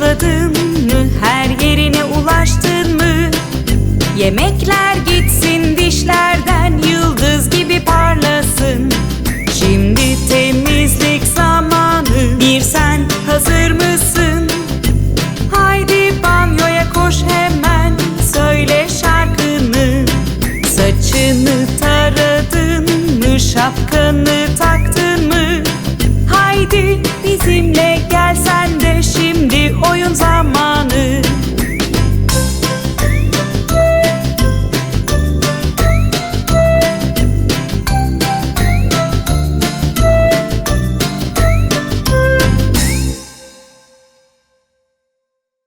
Fırçaladın mı? Her yerine ulaştın mı? Yemekler gitsin dişlerden Yıldız gibi parlasın Şimdi temizlik zamanı Bir sen hazır mısın? Haydi banyoya koş hemen Söyle şarkını Saçını taradın mı? Şapkanı taktın